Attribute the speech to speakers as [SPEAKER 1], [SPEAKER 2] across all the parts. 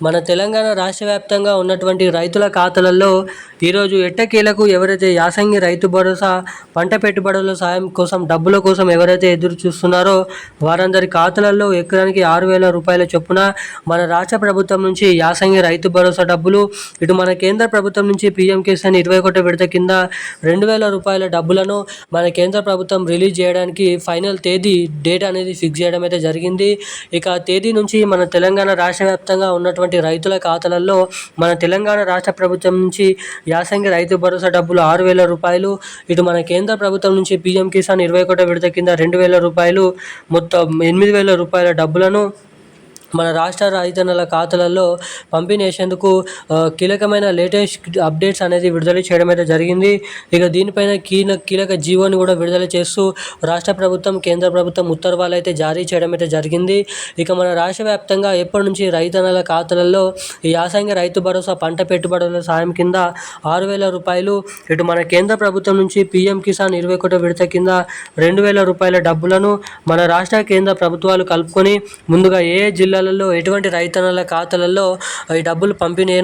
[SPEAKER 1] మన తెలంగాణ రాష్ట్ర వ్యాప్తంగా ఉన్నటువంటి రైతుల ఖాతాలలో ఈరోజు ఎట్టకేలకు ఎవరైతే యాసంగి రైతు భరోసా పంట పెట్టుబడుల సాయం కోసం డబ్బుల కోసం ఎవరైతే ఎదురు చూస్తున్నారో వారందరి ఖాతాలలో ఎకరానికి ఆరు వేల రూపాయల చొప్పున మన రాష్ట్ర ప్రభుత్వం నుంచి యాసంగి రైతు భరోసా డబ్బులు ఇటు మన కేంద్ర ప్రభుత్వం నుంచి పీఎం కిసాన్ ఇరవై ఒకటి విడత కింద రెండు వేల రూపాయల డబ్బులను మన కేంద్ర ప్రభుత్వం రిలీజ్ చేయడానికి ఫైనల్ తేదీ డేట్ అనేది ఫిక్స్ చేయడం అయితే జరిగింది. ఇక తేదీ నుంచి మన తెలంగాణ రాష్ట్ర వ్యాప్తంగా ఉన్నటువంటి రైతుల ఖాతాలలో మన తెలంగాణ రాష్ట్ర ప్రభుత్వం నుంచి యాసంగి రైతు భరోసా డబ్బులు ఆరు వేల రూపాయలు ఇటు మన కేంద్ర ప్రభుత్వం నుంచి పీఎం కిసాన్ ఇరవై ఒకటో విడత కింద రెండు వేల రూపాయలు మొత్తం ఎనిమిది వేల రూపాయల డబ్బులను మన రాష్ట్ర రైతన్నల ఖాతాలలో పంపిణీ కీలకమైన లేటెస్ట్ అప్డేట్స్ అనేది విడుదల చేయడం అయితే జరిగింది. ఇక దీనిపైన కీలక కీలక జీవోని కూడా విడుదల చేస్తూ రాష్ట్ర ప్రభుత్వం కేంద్ర ప్రభుత్వం ఉత్తర్వాలు అయితే జారీ చేయడం అయితే జరిగింది. ఇక మన రాష్ట్ర వ్యాప్తంగా ఎప్పటి నుంచి రైతన్నల ఖాతాలలో ఈ యాసంగి రైతు భరోసా పంట పెట్టుబడుల సాయం కింద ఆరు వేల రూపాయలు ఇటు మన కేంద్ర ప్రభుత్వం నుంచి పీఎం కిసాన్ ఇరవై ఒకటో విడత కింద రెండు వేల రూపాయల డబ్బులను మన రాష్ట్ర కేంద్ర ప్రభుత్వాలు కలుపుకొని ముందుగా ఏ జిల్లా ఖాతాలలో ఎటువంటి రైతన్నల ఖాతాలలో ఈ డబ్బులు పంపిణీ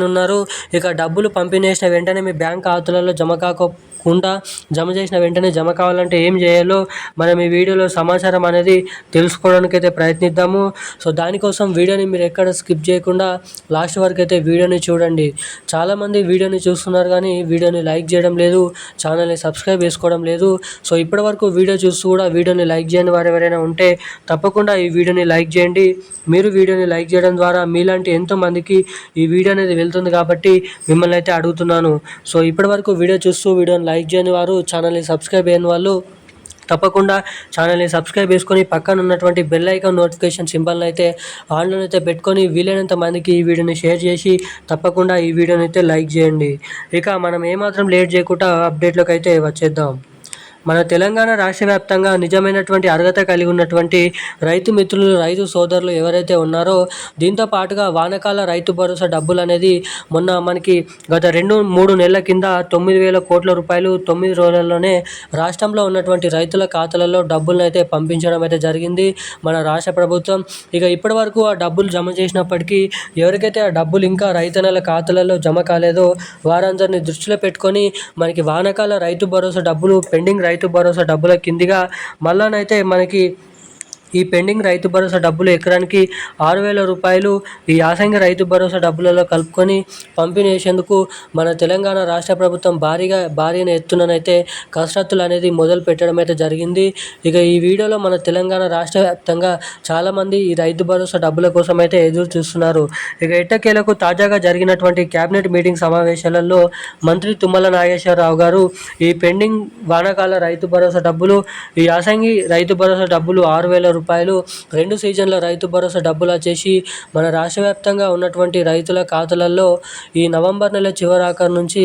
[SPEAKER 1] ఇక డబ్బులు పంపిణీ చేసిన వెంటనే మీ బ్యాంక్ ఖాతాలలో జమ కుండ జమ చేసిన వెంటనే జమ కావాలంటే ఏం చేయాలో మనం ఈ వీడియోలో సమాచారం అనేది తెలుసుకోవడానికి అయితే ప్రయత్నిద్దాము. సో దానికోసం వీడియోని మీరు ఎక్కడ స్కిప్ చేయకుండా లాస్ట్ వరకు అయితే వీడియోని చూడండి. చాలామంది వీడియోని చూస్తున్నారు కానీ వీడియోని లైక్ చేయడం లేదు ఛానల్ని సబ్స్క్రైబ్ చేసుకోవడం లేదు. సో ఇప్పటివరకు వీడియో చూస్తూ కూడా వీడియోని లైక్ చేయని వారు ఎవరైనా ఉంటే తప్పకుండా ఈ వీడియోని లైక్ చేయండి. మీరు వీడియోని లైక్ చేయడం ద్వారా మీలాంటి ఎంతోమందికి ఈ వీడియో అనేది వెళ్తుంది కాబట్టి మిమ్మల్ని అయితే అడుగుతున్నాను. సో ఇప్పటి వరకు వీడియో చూస్తూ వీడియోని లైక్ చేయని వారు ఛానల్ని సబ్స్క్రైబ్ అయిన వాళ్ళు తప్పకుండా ఛానల్ని సబ్స్క్రైబ్ చేసుకొని పక్కన ఉన్నటువంటి బెల్ ఐకాన్ నోటిఫికేషన్ సింబల్ని అయితే ఆన్లో అయితే పెట్టుకొని వీలైనంత మందికి ఈ వీడియోని షేర్ చేసి తప్పకుండా ఈ వీడియోని అయితే లైక్ చేయండి. ఇక మనం ఏమాత్రం లేట్ చేయకుండా అప్డేట్లోకి అయితే వచ్చేద్దాం. మన తెలంగాణ రాష్ట్ర వ్యాప్తంగా నిజమైనటువంటి అర్హత కలిగి ఉన్నటువంటి రైతు మిత్రులు రైతు సోదరులు ఎవరైతే ఉన్నారో దీంతో పాటుగా వానకాల రైతు భరోసా డబ్బులు అనేది మొన్న మనకి గత రెండు మూడు నెలల కింద తొమ్మిది వేల కోట్ల రూపాయలు తొమ్మిది రోజుల్లోనే రాష్ట్రంలో ఉన్నటువంటి రైతుల ఖాతాలలో డబ్బులను అయితే పంపించడం అయితే జరిగింది మన రాష్ట్ర ప్రభుత్వం. ఇక ఇప్పటి వరకు ఆ డబ్బులు జమ చేసినప్పటికీ ఎవరికైతే ఆ డబ్బులు ఇంకా రైతన్నల ఖాతాలలో జమ కాలేదో వారందరినీ దృష్టిలో పెట్టుకొని మనకి వానకాల రైతు భరోసా డబ్బులు పెండింగ్ రైతు భరోసా డబ్బుల కిందిగా మళ్ళానైతే మనకి ఈ పెండింగ్ రైతు భరోసా డబ్బులు ఎకరానికి ఆరు వేల రూపాయలు. ఈ యాసంగి రైతు భరోసా డబ్బులలో కలుపుకొని పంపిణీ చేసేందుకు మన తెలంగాణ రాష్ట్ర ప్రభుత్వం భారీగా భారీన ఎత్తుననైతే కసరత్తులు అనేది మొదలు పెట్టడం అయితే జరిగింది. ఇక ఈ వీడియోలో మన తెలంగాణ రాష్ట్ర వ్యాప్తంగా చాలామంది ఈ రైతు భరోసా డబ్బుల కోసం అయితే ఎదురు చూస్తున్నారు. ఇక ఎట్టకేలకు తాజాగా జరిగినటువంటి కేబినెట్ మీటింగ్ సమావేశాలలో మంత్రి తుమ్మల నాగేశ్వరరావు గారు ఈ పెండింగ్ వానాకాల రైతు భరోసా డబ్బులు ఈ యాసంగి రైతు భరోసా డబ్బులు ఆరు వేల రూపాయలు. రెండు సీజన్ల రైతు భరోసా డబ్బులు చేసి మన రాష్ట్ర వ్యాప్తంగా ఉన్నటువంటి రైతుల ఖాతాలలో ఈ నవంబర్ నెల చివరాఖరు నుంచి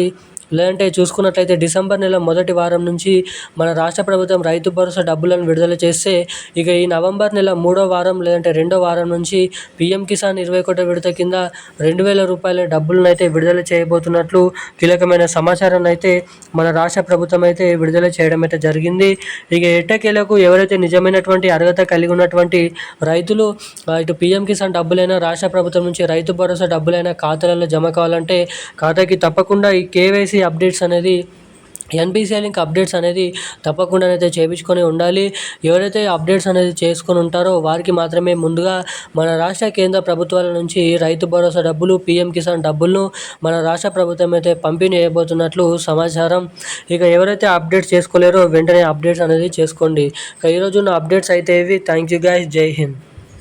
[SPEAKER 1] లేదంటే చూసుకున్నట్లయితే డిసెంబర్ నెల మొదటి వారం నుంచి మన రాష్ట్ర ప్రభుత్వం రైతు భరోసా డబ్బులను విడుదల చేస్తే ఇక ఈ నవంబర్ నెల మూడో వారం లేదంటే రెండో వారం నుంచి పీఎం కిసాన్ ఇరవై ఒకటో విడత కింద రెండు వేల రూపాయల డబ్బులను అయితే విడుదల చేయబోతున్నట్లు కీలకమైన సమాచారాన్ని అయితే మన రాష్ట్ర ప్రభుత్వం అయితే విడుదల చేయడం అయితే జరిగింది. ఇక ఎట్టకేలకు ఎవరైతే నిజమైనటువంటి అర్హత కలిగి ఉన్నటువంటి రైతులు ఇటు పీఎం కిసాన్ డబ్బులైనా రాష్ట్ర ప్రభుత్వం నుంచి రైతు భరోసా డబ్బులైనా ఖాతాలలో జమ కావాలంటే ఖాతాకి తప్పకుండా ఈ కేవైసీ అప్డేట్స్ అనేది ఎన్పిసిఐ లింక్ అప్డేట్స్ అనేది తప్పకుండా అయితే చేయించుకొని ఉండాలి. ఎవరైతే అప్డేట్స్ అనేది చేసుకొని ఉంటారో వారికి మాత్రమే ముందుగా మన రాష్ట్ర కేంద్ర ప్రభుత్వాల నుంచి రైతు భరోసా డబ్బులు పీఎం కిసాన్ డబ్బులను మన రాష్ట్ర ప్రభుత్వం అయితే పంపిణీ చేయబోతున్నట్లు సమాచారం. ఇక ఎవరైతే అప్డేట్స్ చేసుకోలేరో వెంటనే అప్డేట్స్ అనేది చేసుకోండి. ఇక ఈరోజు ఉన్న అప్డేట్స్ అయితే ఇవి. థ్యాంక్ యూ గాయ్ జై హింద్